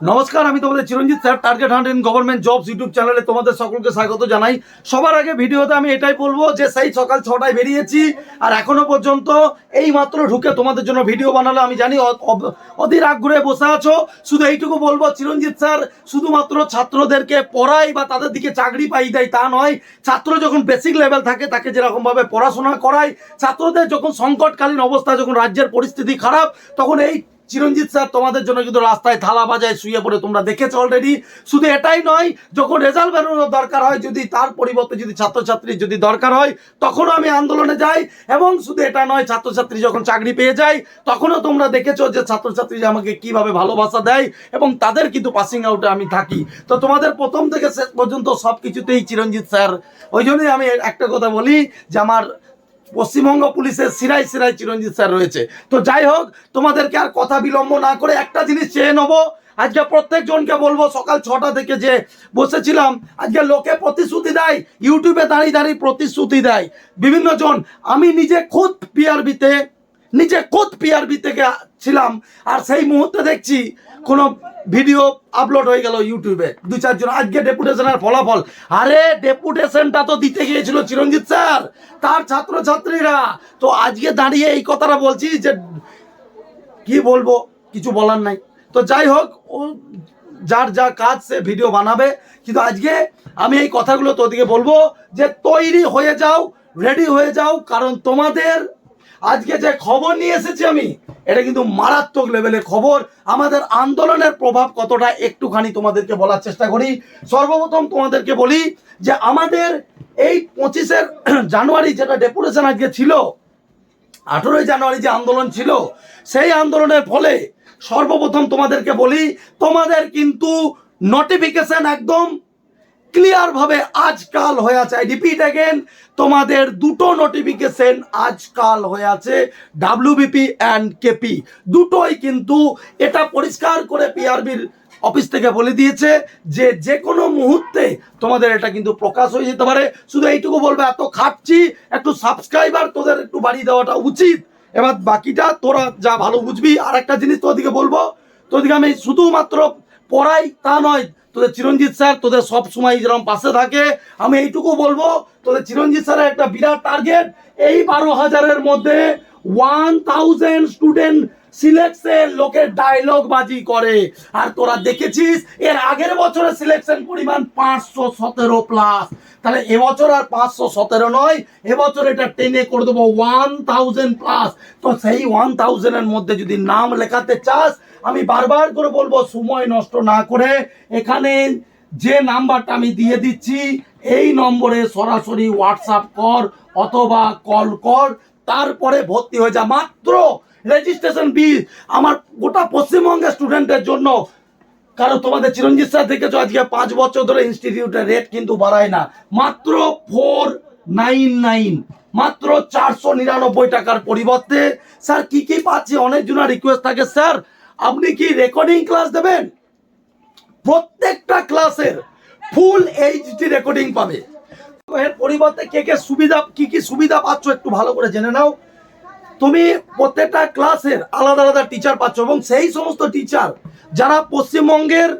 নমস্কার, আমি তোমাদের Chiranjit sir target hundred government jobs YouTube চ্যানেলে তোমাদের সকলকে স্বাগত জানাই। সবার আগে ভিডিওতে আমি এটাই বলব যে, সেই সকাল ছটায় বেরিয়েছি আর এখনও পর্যন্ত এই মাত্র ঢুকে তোমাদের জন্য ভিডিও বানালে, আমি জানি অধীর আগ্রহে বসে আছো। শুধু এইটুকু বলব, চিরঞ্জিত স্যার, শুধুমাত্র ছাত্রদেরকে পড়াই বা তাদের দিকে চাকরি পাই দেয় তা নয়। ছাত্র যখন বেসিক লেভেল থাকে, তাকে যেরকমভাবে পড়াশোনা করায় ছাত্রদের যখন সংকটকালীন অবস্থা, যখন রাজ্যের পরিস্থিতি খারাপ, তখন এই চিরঞ্জিত স্যার, তোমাদের জন্য কিন্তু রাস্তায় থালা বাজায় শুয়ে পড়ে তোমরা দেখেছ অলরেডি শুধু এটাই নয়, যখন রেজাল্ট বেরোনোর দরকার হয়, যদি তার পরিবর্তে যদি ছাত্রছাত্রীর যদি দরকার হয়, তখনও আমি আন্দোলনে যাই। এবং শুধু এটা নয়, ছাত্রছাত্রী যখন চাকরি পেয়ে যায়, তখনও তোমরা দেখেছ যে ছাত্রছাত্রী আমাকে কীভাবে ভালোবাসা দেয় এবং তাদের কিন্তু পাসিং আউটে আমি থাকি। তো তোমাদের প্রথম থেকে শেষ পর্যন্ত সব কিছুতেই চিরঞ্জিত স্যার। ওই জন্যই আমি একটা কথা বলি যে আমার পশ্চিমবঙ্গ পুলিশের সিরাই সিরাই চিরঞ্জিত স্যার রয়েছে। তো যাই হোক, তোমাদেরকে আর কথা বিলম্ব না করে একটা জিনিস চেয়ে নেব। আজকে প্রত্যেকজনকে বলব, সকাল ছটা থেকে যে বসেছিলাম, আজকে লোকে প্রতিশ্রুতি দেয়, ইউটিউবে দাঁড়িয়ে দাঁড়িয়ে প্রতিশ্রুতি দেয়। বিভিন্ন জন, আমি নিজে খুদ পিআরবিতে নিজে খুদ পিআরবি থেকে ছিলাম, আর সেই মুহূর্তে দেখছি কোনো ভিডিও আপলোড হয়ে গেল ইউটিউবে দু চারজন, আজকে ডেপুটেশনের ফলাফল। আরে ডেপুটেশনটা তো দিতে গিয়েছিল চিরঞ্জিত স্যার, তার ছাত্রছাত্রীরা। তো আজকে দাঁড়িয়ে এই কথাটা বলছি যে, কি বলব, কিছু বলার নাই। তো যাই হোক, ও যার যা কাজ সে ভিডিও বানাবে। কিন্তু আজকে আমি এই কথাগুলো তোদিকে বলব যে, তৈরি হয়ে যাও রেডি হয়ে যাও, কারণ তোমাদের আজকে যে খবর নিয়ে এসেছি আমি, এটা কিন্তু মারাত্মক লেভেলের খবর। আমাদের আন্দোলনের প্রভাব কতটা একটুখানি তোমাদেরকে বলার চেষ্টা করি। সর্বপ্রথম তোমাদেরকে বলি যে আমাদের এই পঁচিশের জানুয়ারি যেটা ডেপুটেশন আজকে ছিল, আঠেরোই জানুয়ারি যে আন্দোলন ছিল, সেই আন্দোলনের ফলে সর্বপ্রথম তোমাদেরকে বলি, তোমাদের কিন্তু নোটিফিকেশন একদম ক্লিয়ারভাবে আজকাল হয়ে আছে। আই রিপিট অ্যাগেন তোমাদের দুটো নোটিফিকেশন আজকাল হয়ে আছে ডাব্লিউবিপি অ্যান্ড কেপি দুটোই কিন্তু এটা পরিষ্কার করে পিআরবির অফিস থেকে বলে দিয়েছে যে যে কোনো মুহূর্তে তোমাদের এটা কিন্তু প্রকাশ হয়ে যেতে পারে। শুধু এইটুকু বলবে, এত খাটছি, একটু সাবস্ক্রাইবার তোদের একটু বাড়িয়ে দেওয়াটা উচিত। এবার বাকিটা তোরা যা ভালো বুঝবি। আর একটা জিনিস তোদিকে বলব তোদিকে আমি শুধুমাত্র পড়াই তা নয় তোদের চিরঞ্জিত স্যার তোদের সব সময় যেরকম পাশে থাকে, আমি এইটুকু বলব, তোদের চিরঞ্জিত স্যারের একটা বিরাট টার্গেট এই বারো হাজারের মধ্যে ওয়ান থাউজেন্ড স্টুডেন্ট সিলেকশন লোকের ডায়লগ বাজি করে। আর তোরা দেখেছিস, এর আগের বছরে সিলেকশন পরিমাণ পাঁচশো সতেরো প্লাস তাহলে এবছর আর পাঁচশো সতেরো নয়, এবছর এটা টেনে করে দেবো ওয়ান থাউজেন্ড প্লাস তো সেই ওয়ান থাউজেন্ডের মধ্যে যদি নাম লেখাতে চাস, আমি বারবার করে বলব, সময় নষ্ট না করে এখানে যে নাম্বারটা আমি দিয়ে দিচ্ছি, এই নম্বরে সরাসরি হোয়াটসঅ্যাপ কর অথবা কল কর, তারপরে ভর্তি হয়ে যা। মাত্র রেজিস্ট্রেশন ফি আমার গোটা পশ্চিমবঙ্গের স্টুডেন্টের জন্য। কারণ তোমাদের চিরঞ্জিত স্যার দেখেছ, আজকে পাঁচ বছর ধরে ইনস্টিটিউটের রেট কিন্তু বাড়ায় না। মাত্র ফোর নাইন নাইন মাত্র চারশো নিরানব্বই টাকার পরিবর্তে। স্যার, কি কি পাচ্ছি? অনেকজনের রিকোয়েস্ট থাকে। স্যার, আপনি কি রেকর্ডিং ক্লাস দেবেন? প্রত্যেকটা ক্লাসের ফুল এইচডি রেকর্ডিং পাবে। এর পরিবর্তে কে কে সুবিধা, কি কি সুবিধা পাচ্ছ একটু ভালো করে জেনে নাও। তুমি প্রত্যেকটা ক্লাসের আলাদা আলাদা টিচার পাচ্ছ এবং সেই সমস্ত টিচার যারা পশ্চিমবঙ্গের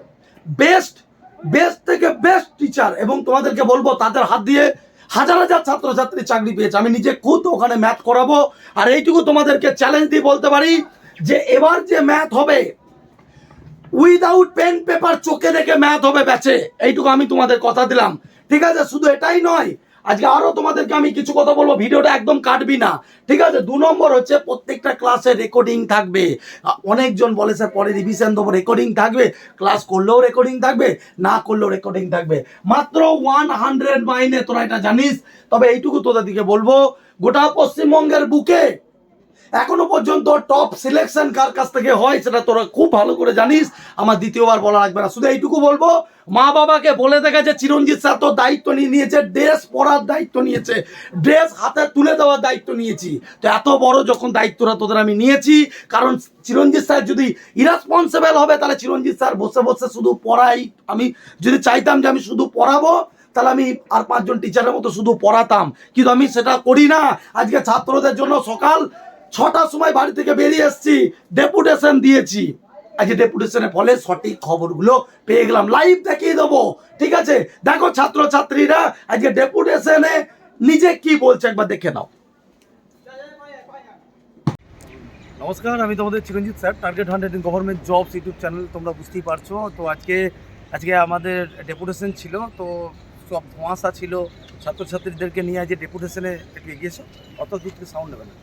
বেস্ট বেস্ট থেকে বেস্ট টিচার এবং তোমাদেরকে বলব তাদের হাত দিয়ে হাজার হাজার ছাত্রছাত্রী চাকরি পেয়েছে। আমি নিজে খুদ ওখানে ম্যাথ করাবো আর এইটুকু তোমাদেরকে চ্যালেঞ্জ দিয়ে বলতে পারি যে এবার যে ম্যাথ হবে উইদাউট পেন পেপার চোখে দেখে ম্যাথ হবে ব্যাচে এইটুকু আমি তোমাদের কথা দিলাম। ঠিক আছে, শুধু এটাই নয় আজকে আরও তোমাদেরকে আমি কিছু কথা বলব, ভিডিওটা একদম কাটবি না। ঠিক আছে? দু নম্বর হচ্ছে প্রত্যেকটা ক্লাসে রেকর্ডিং থাকবে। অনেকজন বলে, স্যার, পরে রিভিশন দেবো রেকর্ডিং থাকবে। ক্লাস করলেও রেকর্ডিং থাকবে, না করলেও রেকর্ডিং থাকবে। মাত্র ওয়ান হান্ড্রেড মাইনে, তোরা এটা জানিস? তবে এইটুকু তোদের দিকে বলব, গোটা পশ্চিমবঙ্গের বুকে এখনও পর্যন্ত টপ সিলেকশন কার কাছ থেকে হয় সেটা তোরা খুব ভালো করে জানিস। আমার দ্বিতীয়বার বলা লাগবে না। শুধু এইটুকু বলব, মা বাবাকে বলে দেখা যে চিরঞ্জিত স্যার তো দায়িত্ব নিয়ে নিয়েছে, ড্রেস পরার দায়িত্ব নিয়েছে। ড্রেস হাতে তুলে দেওয়ার দায়িত্ব নিয়েছি। তো এত বড় যখন দায়িত্বটা তোদের আমি নিয়েছি, কারণ চিরঞ্জিত স্যার যদি ইরেসপন্সিবল হবে, তাহলে চিরঞ্জিত স্যার বসে বসে শুধু পড়াই। আমি যদি চাইতাম যে আমি শুধু পড়াবো, তাহলে আমি আর পাঁচজন টিচারের মতো শুধু পড়াতাম। কিন্তু আমি সেটা করি না। আজকে ছাত্রদের জন্য সকাল ছটার সময় বাড়ি থেকে বেরিয়ে এসেছি ডেপুটেশন দিয়েছি। আজকে ডেপুটেশনের ফলে সঠিক খবরগুলো পেয়ে গেলাম। লাইভ দেখিয়ে দেবো, ঠিক আছে? দেখো ছাত্রছাত্রীরা, আজকে ডেপুটেশনে নিজে কি বলছে একবার দেখে নাও। নমস্কার, আমি তোমাদের Chiranjit sir target hundred in government jobs YouTube channel তোমরা বুঝতেই পারছ। তো আজকে আজকে আমাদের ডেপুটেশন ছিল, তো সব ধোঁয়াশা ছিল ছাত্রছাত্রীদেরকে নিয়ে আজকে ডেপুটেশনে একটু এগিয়েছো অত দূর সাউন্ড নেবে না।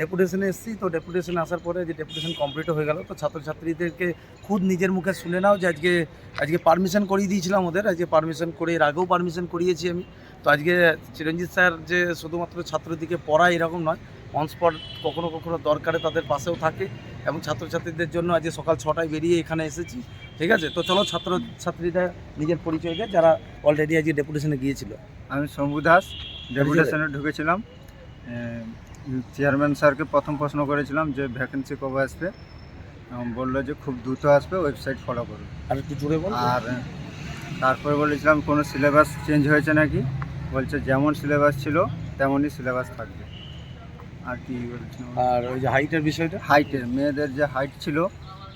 ডেপুটেশনে এসেছি তো ডেপুটেশনে আসার পরে যে ডেপুটেশন কমপ্লিট হয়ে গেল তো ছাত্রছাত্রীদেরকে খুদ নিজের মুখে শুনে নাও যে আজকে আজকে পারমিশন করিয়ে দিয়েছিলাম ওদের আজকে পারমিশন করে এর আগেও পারমিশন করিয়েছি আমি। তো আজকে চিরঞ্জিত স্যার যে শুধুমাত্র ছাত্রদিকে পড়ায় এরকম নয় অন স্পট কখনো কখনো দরকারে তাদের পাশেও থাকে এবং ছাত্রছাত্রীদের জন্য আজকে সকাল ছটায় বেরিয়ে এখানে এসেছি ঠিক আছে? তো চলো ছাত্র ছাত্রীরা নিজের পরিচয় দেয় যারা অলরেডি আজকে ডেপুটেশনে গিয়েছিল। আমি শম্ভু দাস ডেপুটেশনে ঢুকেছিলাম। চেয়ারম্যান স্যারকে প্রথম প্রশ্ন করেছিলাম যে ভ্যাকেন্সি কবে আসবে। বলল যে খুব দ্রুত আসবে ওয়েবসাইট ফলো করুন আর একটু জোরে বল আর তারপরে বলেছিলাম কোনো সিলেবাস চেঞ্জ হয়েছে নাকি? বলছে যেমন সিলেবাস ছিল তেমনই সিলেবাস থাকবে। আর কি বলছিলাম? আর ওই যে হাইটের বিষয়টা? হাইটের মেয়েদের যে হাইট ছিল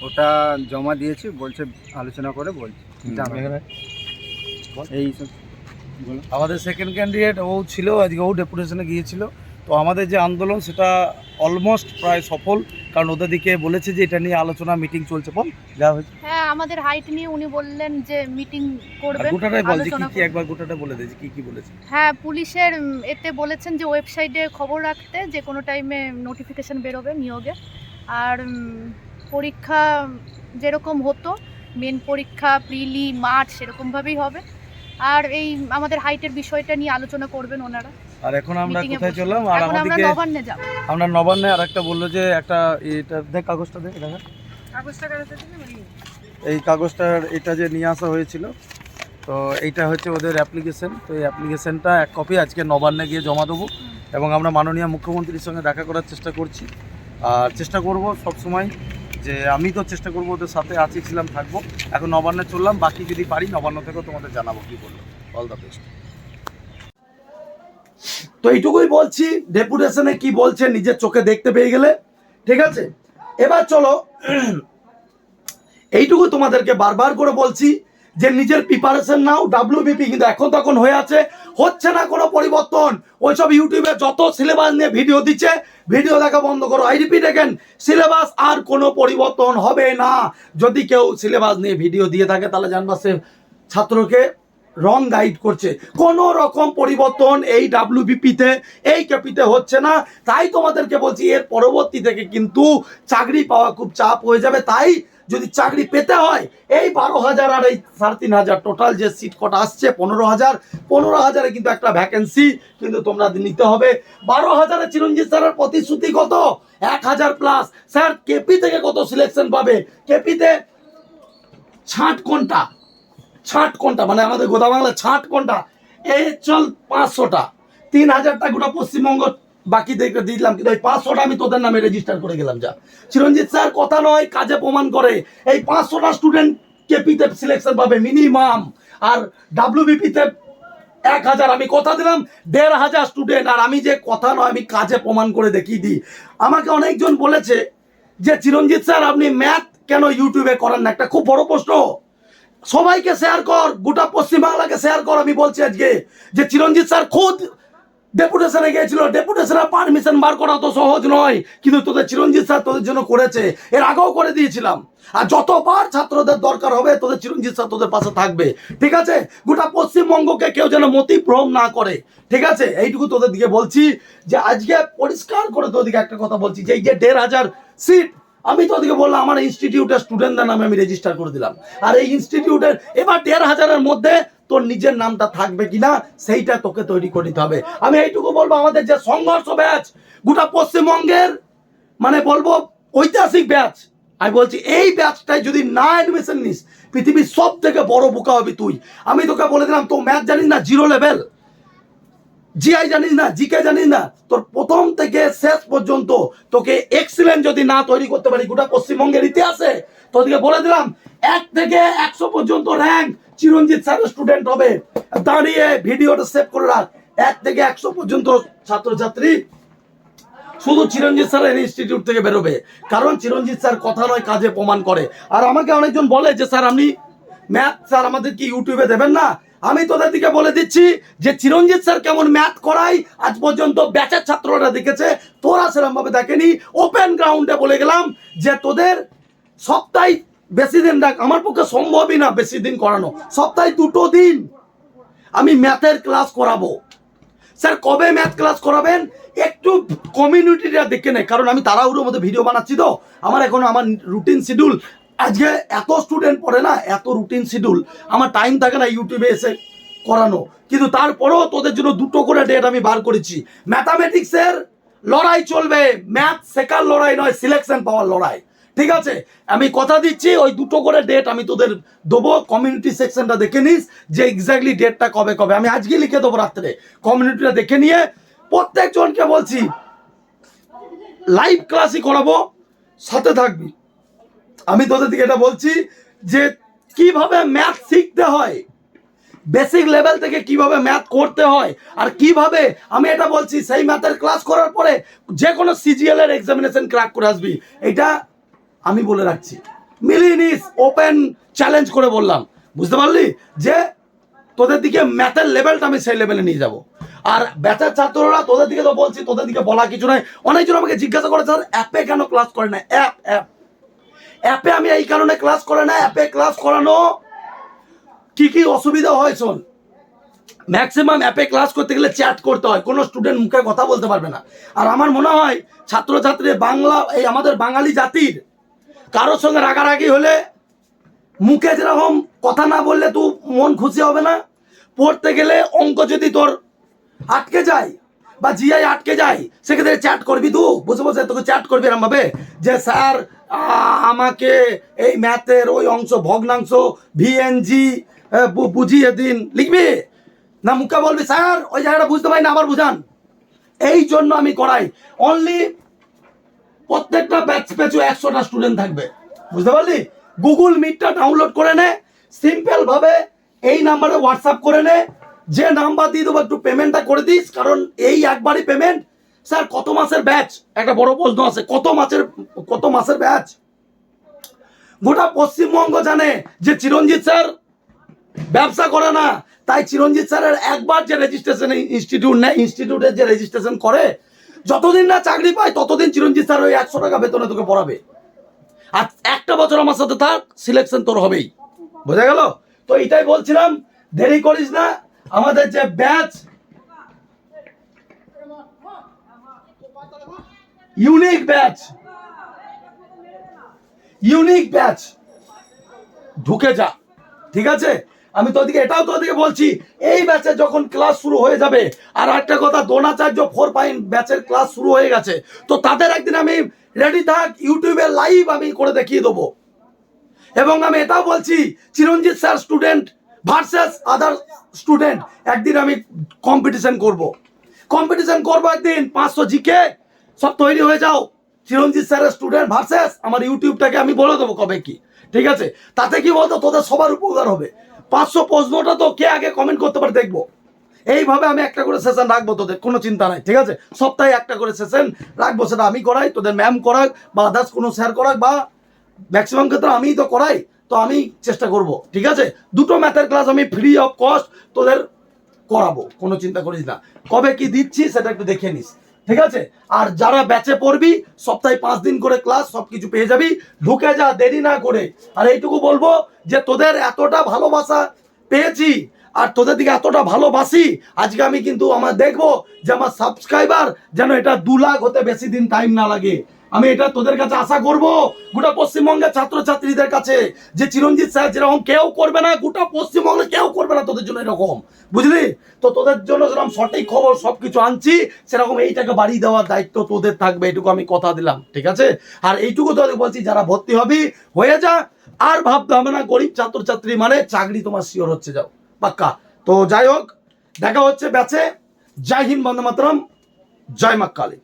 ওটা জমা দিয়েছি বলছে আলোচনা করে বলছি। এই আমাদের সেকেন্ড ক্যান্ডিডেট ও ছিল আজকে ও ডেপুটেশনে গিয়েছিল। তো আমাদের যে আন্দোলন সেটা অলমোস্ট প্রায় সফল। কারণ ওদের দিকে বলেছে যে এটা নিয়ে আলোচনা মিটিং চলছে। বল যা হয়েছে। হ্যাঁ আমাদের হাইট নিয়ে উনি বললেন যে মিটিং করবেন গোটাটাই বল যে কি কি একবার গোটাটা বলে দে যে কি কি বলেছে। হ্যাঁ পুলিশের এতে বলেছেন যে ওয়েবসাইটে খবর রাখতে যে কোনো টাইমে নোটিফিকেশন বেরোবে নিয়োগে। আর পরীক্ষা যেরকম হতো মেন পরীক্ষা প্রিলি মার্চ সেরকমভাবেই হবে। আর এই আমাদের হাইটের বিষয়টা নিয়ে আলোচনা করবেন ওনারা। আর এখন আমরা কোথায় চললাম? আর আমরা আমাদেরকে নবান্নে যাব। আমরা নবান্নে আর একটা বলল যে একটা এটা দেখ কাগজটা দেখ দেখা এই কাগজটার এটা যে নিয়ে আসা হয়েছিল তো এইটা হচ্ছে ওদের অ্যাপ্লিকেশন তো এই অ্যাপ্লিকেশনটা এক কপি আজকে নবান্নে গিয়ে জমা দেবো। এবং আমরা মাননীয় মুখ্যমন্ত্রীর সঙ্গে দেখা করার চেষ্টা করছি। আর চেষ্টা করব সব সময় যে আমি তো চেষ্টা করব ওদের সাথে আছি, ছিলাম, থাকব। এখন নবান্নে চললাম, বাকি যদি পারি নবান্ন থেকেও তোমাদের জানাব, কি বলল অল দ্য বেস্ট তো এইটুকুই বলছি, ডেপুটেশনে কি বলছে নিজের চোখে দেখতে পেয়ে গেলে, ঠিক আছে? এবার চলো, এইটুকু তোমাদেরকে বারবার করে বলছি যে নিজের প্রিপারেশন নাও ডাব্লিউবিপি কিন্তু এখন তখন হয়ে আছে। হচ্ছে না কোনো পরিবর্তন। ওইসব ইউটিউবে যত সিলেবাস নিয়ে ভিডিও দিচ্ছে ভিডিও দেখা বন্ধ করো। আই রিপিট দেখেন সিলেবাস আর কোনো পরিবর্তন হবে না। যদি কেউ সিলেবাস নিয়ে ভিডিও দিয়ে থাকে, তাহলে জানবা সে ছাত্রকে রং গাইড করছে। কোনো রকম পরিবর্তন এই ডাব্লিউবিপিতে এই ক্যাপিতে হচ্ছে না। তাই তোমাদেরকে বলছি, এর পরবর্তী থেকে কিন্তু চাকরি পাওয়া খুব চাপ হয়ে যাবে। তাই যদি চাকরি পেতে হয়, এই বারো হাজার আর এই সাড়ে তিন হাজার টোটাল যে সিট কটা আসছে, পনেরো হাজার, পনেরো হাজারে কিন্তু একটা ভ্যাকেন্সি কিন্তু তোমরা নিতে হবে। বারো হাজারে চিরঞ্জিত স্যারের প্রতিশ্রুতি কত? এক হাজার প্লাস স্যার কেপি থেকে কত সিলেকশন পাবে? কেপিতে ছাঁট কোনটা ছাঁট কোনটা? মানে আমাদের গোদা বাংলা ছাট কোনটা? এই চল পাঁচশোটা। তিন হাজারটা গোটা পশ্চিমবঙ্গ বাকি দেখে দিলাম, কিন্তু এই পাঁচশোটা আমি তোদের নামে রেজিস্টার করে গেলাম যা। চিরঞ্জিত স্যার, কথা নয়, কাজে প্রমাণ করে। এই পাঁচশোটা স্টুডেন্ট কেপিতে সিলেকশন পাবে মিনিমাম আর ডাব্লিউবিপিতে এক হাজার, আমি কথা দিলাম, দেড় হাজার স্টুডেন্ট আর আমি যে কথা নয়, আমি কাজে প্রমাণ করে দেখিয়ে দিই। আমাকে অনেকজন বলেছে যে, চিরঞ্জিত স্যার, আপনি ম্যাথ কেন ইউটিউবে করেন না? একটা খুব বড় প্রশ্ন। সবাইকে শেয়ার কর, গোটা পশ্চিমবাংলাকে শেয়ার কর, আমি বলছি আজকে যে চিরঞ্জিত স্যার খুদ ডেপুটেশনে গিয়েছিল। ডেপুটেশনে পারমিশন বার করা তো সহজ নয়, কিন্তু তোদের চিরঞ্জিত স্যার তোদের জন্য করেছে। এর আগেও করে দিয়েছিলাম। আর যতবার ছাত্রদের দরকার হবে, তোদের চিরঞ্জিত স্যার তোদের পাশে থাকবে। ঠিক আছে? গোটা পশ্চিমবঙ্গকে কেউ যেন মতিভ্রম না করে। ঠিক আছে? এইটুকু তোদের দিকে বলছি যে, আজকে পরিষ্কার করে তোদেরকে একটা কথা বলছি যে, এই যে দেড় হাজার সিট আমি তো ওদিকে বললাম, আমার ইনস্টিটিউটের স্টুডেন্টদের নামে আমি রেজিস্টার করে দিলাম। আর এই ইনস্টিটিউটের এবার দেড় হাজারের মধ্যে তোর নিজের নামটা থাকবে কিনা, সেইটা তোকে তৈরি করে নিতে হবে। আমি এইটুকু বলব, আমাদের যে সংঘর্ষ ব্যাচ, গোটা পশ্চিমবঙ্গের মানে বলব ঐতিহাসিক ব্যাচ, আমি বলছি, এই ব্যাচটায় যদি না অ্যাডমিশন নিস, পৃথিবীর সব থেকে বড় বোকা হবি তুই। আমি তোকে বলে দিলাম তো ম্যাথ জানিস না জিরো লেভেল জিআই জানিস না জিকে জানিস না, তোর প্রথম থেকে শেষ পর্যন্ত তোকে এক্সিলেন্ট যদি না তৈরি করতে পারি, গোটা পশ্চিমবঙ্গের ইতিহাসে, তোদেরকে বলে দিলাম, এক থেকে একশো পর্যন্ত র্যাঙ্ক চিরঞ্জিত স্যারের স্টুডেন্ট হবে। দাঁড়িয়ে ভিডিওটা সেভ করে রাখ, এক থেকে একশো পর্যন্ত ছাত্রছাত্রী শুধু চিরঞ্জিত স্যার ইনস্টিটিউট থেকে বেরোবে, কারণ চিরঞ্জিত স্যার কথা নয়, কাজে প্রমাণ করে। আর আমাকে অনেকজন বলে যে স্যার আপনি ম্যাথ স্যার আমাদের কি ইউটিউবে দেবেন না? আমি তোদের দিকে বলে দিচ্ছি যে চিরঞ্জিত স্যার কেমন ম্যাথ করাই আজ পর্যন্ত ব্যাচের ছাত্ররা দেখেছে। তোরা সেরকম ভাবে দেখেনি ওপেন গ্রাউন্ডে বলে গেলাম যে তোদের সপ্তাহে বেশি দিন রাখ, আমার পক্ষে সম্ভবই না বেশি দিন করানো। সপ্তাহে দুটো দিন আমি ম্যাথের ক্লাস করাবো। স্যার, কবে ম্যাথ ক্লাস করাবেন? একটু কমিউনিটিটা দেখে নেয়, কারণ আমি তাড়াহুড়োর মধ্যে ভিডিও বানাচ্ছি তো। আমার এখন আমার রুটিন শিডিউল আজকে এত স্টুডেন্ট পড়ে না, এত রুটিন শিডিউল আমার টাইম থাকে না ইউটিউবে এসে করানো। কিন্তু তারপরেও তোদের জন্য দুটো করে ডেট আমি বার করেছি। ম্যাথামেটিক্সের লড়াই চলবে। ম্যাথ শেখার লড়াই নয় সিলেকশন পাওয়ার লড়াই। ঠিক আছে? আমি কথা দিচ্ছি, ওই দুটো করে ডেট আমি তোদের দেবো কমিউনিটি সেকশনটা দেখে নিস, যে এক্স্যাক্টলি ডেটটা কবে কবে। আমি আজকে লিখে দেবো রাত্রে। কমিউনিটিটা দেখে নিয়ে প্রত্যেকজনকে বলছি লাইভ ক্লাসই করাবো, সাথে থাকবি। আমি তোদের দিকে এটা বলছি যে কীভাবে ম্যাথ শিখতে হয়? বেসিক লেভেল থেকে কীভাবে ম্যাথ করতে হয়? আর কীভাবে আমি এটা বলছি, সেই ম্যাথের ক্লাস করার পরে যে কোনো সিজিএল এর এক্সামিনেশন ক্র্যাক করে আসবি। এটা আমি বলে রাখছি। মিলিয়ে ওপেন চ্যালেঞ্জ করে বললাম। বুঝতে পারলি? যে তোদের দিকে ম্যাথের লেভেলটা আমি সেই লেভেলে নিয়ে যাব। আর ব্যাচার ছাত্ররা তোদের দিকে তো বলছি, তোদের দিকে বলা কিছু নয় অনেকজন আমাকে জিজ্ঞাসা করে স্যার অ্যাপে কেন ক্লাস করে না? অ্যাপ অ্যাপ অ্যাপে আমি এই কারণে ক্লাস করে না, অ্যাপে ক্লাস করানো। কি কি অসুবিধা হয় শোন? ম্যাক্সিমাম অ্যাপে ক্লাস করতে গেলে চ্যাট করতে হয়, কোনো স্টুডেন্ট মুখে কথা বলতে পারবে না। আর আমার মনে হয় ছাত্রছাত্রী বাংলা, এই আমাদের বাঙালি জাতির, কারোর সঙ্গে রাগারাগি হলে মুখে যেরকম কথা না বললে তো মন খুশি হবে না। পড়তে গেলে অঙ্ক যদি তোর আটকে যায় বা জিআই আটকে যায়, সেক্ষেত্রে চ্যাট করবি তু বসে বসে তোকে চ্যাট করবি এরম ভাবে যে, স্যার আমাকে এই ম্যাথের ওই অংশ, ভগ্নাংশ ভিএনজি বুঝিয়ে দিন। লিখবি? না, মুখে বলবি, স্যার, ওই জায়গাটা বুঝতে পারি না, আবার বুঝান। এই জন্য আমি করাই। অনলি প্রত্যেকটা ব্যাচ পেছু একশোটা স্টুডেন্ট থাকবে। বুঝতে পারলি? গুগল মিটটা ডাউনলোড করে নে। সিম্পল ভাবে এই নাম্বারে হোয়াটসঅ্যাপ করে নে। যে নাম্বার দিয়ে দেবো, একটু পেমেন্টটা করে দিস, কারণ এই একবারই পেমেন্ট স্যার, কত মাসের ব্যাচ? একটা বড় প্রশ্ন আছে, কত মাসের কত মাসের ব্যাচ? গোটা পশ্চিমবঙ্গ জানে যে চিরঞ্জিত স্যার ব্যবসা করে না, তাই চিরঞ্জিত স্যারের একবার যে রেজিস্ট্রেশন ইনস্টিটিউট নেয় ইনস্টিটিউটে যে রেজিস্ট্রেশন করে, যতদিন না চাকরি পায়, ততদিন চিরঞ্জিত স্যার ওই একশো টাকা বেতনে তোকে পড়াবে। আর একটা বছর আমার সাথে থাক সিলেকশন তোর হবেই। বোঝা গেল? তো এটাই বলছিলাম, দেরি করিস না, আমাদের যে batch unique batch unique batch ঢুকে যা, ঠিক আছে? আমি তোদিকে এটাও তোদিকে বলছি, এই ব্যাচে যখন ক্লাস শুরু হয়ে যাবে, আর একটা কথা, দ্রোণাচার্য ফোর পয়েন্ট ব্যাচের ক্লাস শুরু হয়ে গেছে, তো তাদের একদিন আমি রেডি থাক ইউটিউবে লাইভ আমি করে দেখিয়ে দেবো। এবং আমি এটাও বলছি, Chiranjit sir student versus other student একদিন আমি কম্পিটিশন করব। কম্পিটিশন করব একদিন, পাঁচশো জিকে সব তৈরি হয়ে যাও। চিরঞ্জিত স্যারের স্টুডেন্ট ভার্সেস আমার ইউটিউবটাকে আমি বলে দেবো কবে কি। ঠিক আছে? তাতে কি বলতো? তোদের সবার উপকার হবে। পাঁচশো প্রশ্নটা তো কে আগে কমেন্ট করতে পারে দেখব। এইভাবে আমি একটা করে সেশন রাখব তোদের, কোনো চিন্তা নাই, ঠিক আছে? সপ্তাহে একটা করে সেশন রাখব, সেটা আমি করাই, তোদের ম্যাম করাক বা আদার্স কোনো স্যার করাক বা ম্যাক্সিমাম ক্ষেত্রে আমিই তো করাই, তো আমি চেষ্টা করব, ঠিক আছে? দুটো ম্যাথের ক্লাস আমি ফ্রি অফ কস্ট তোদের করাবো, কোনো চিন্তা করিস না। কবে কি দিচ্ছি সেটা একটু দেখে নিস, ঠিক আছে? আর যারা ব্যাচে পড়বি, সপ্তাহে পাঁচ দিন করে ক্লাস সব কিছু পেয়ে যাবি। ঢুকে যা, দেরি না করে। আর এইটুকু বলব যে, তোদের এতটা ভালোবাসা পেয়েছি, আর তোদের দিকে এতটা ভালোবাসি, আজকে আমি কিন্তু আমার দেখব যে, আমার সাবস্ক্রাইবার যেন এটা দু লাখ হতে বেশি দিন টাইম না লাগে। আমি এটা তোদের কাছে আশা করব। গোটা পশ্চিমবঙ্গের ছাত্রছাত্রীদের কাছে। যে চিরঞ্জিত স্যার যেরকম কেউ করবে না, গোটা পশ্চিমবঙ্গে কেউ করবে না তোদের জন্য এরকম। বুঝলি? তো তোদের জন্য যেরকম সঠিক খবর সবকিছু আনছি, সেরকম এইটাকে বাড়িয়ে দেওয়ার দায়িত্ব তোদের থাকবে, এটুকু আমি কথা দিলাম, ঠিক আছে? আর এইটুকু তোদের বলছি, যারা ভর্তি হবি, হয়ে যা। আর ভাবতে হবে না, গরিব ছাত্রছাত্রী মানে চাকরি তোমার শিওর হচ্ছে, যাও। পাক্কা। তো যাই হোক, দেখা হচ্ছে ব্যাচে। জয় হিন্দ বন্দে মাতরম। জয় মা কালী।